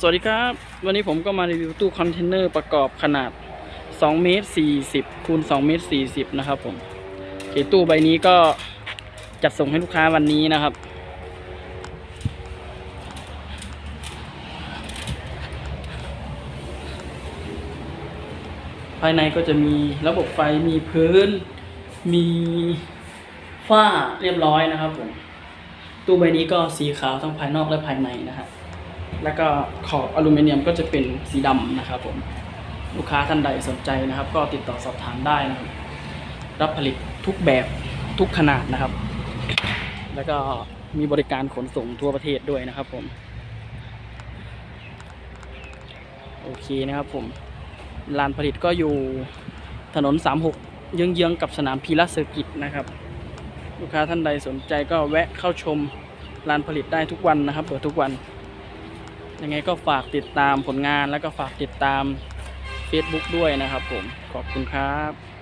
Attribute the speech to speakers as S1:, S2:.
S1: สวัสดีครับ วันนี้ผมก็มารีวิวตู้คอนเทนเนอร์ประกอบขนาด2เมตร40คูณ2เมตร40นะครับผมเคตู้ใบนี้ก็จัดส่งให้ลูกค้าวันนี้นะครับ ภายในก็จะมีระบบไฟมีพื้น มีฝ้าเรียบร้อยนะครับผมตู้ใบนี้ก็สีขาวทั้งภายนอกและภายในนะครับ แล้วก็ขอบอลูมิเนียมก็จะเป็นสีดำนะครับผมลูกค้าท่านใดสนใจนะครับ ก็ติดต่อสอบถามได้นะครับรับผลิตทุกแบบทุกขนาดนะครับ แล้วก็มีบริการขนส่งทั่วประเทศด้วยนะครับผมโอเคนะครับผมลานผลิตก็อยู่ถนน 36 เยื้องๆกับสนามพีระเซอร์กิตนะครับ ลูกค้าท่านใดสนใจก็แวะเข้าชมลานผลิตได้ทุกวันนะครับ เปิดทุกวัน ยังไงก็ฝากติดตามผลงานแล้วก็ฝากติดตาม Facebook ด้วยนะครับผมขอบคุณครับ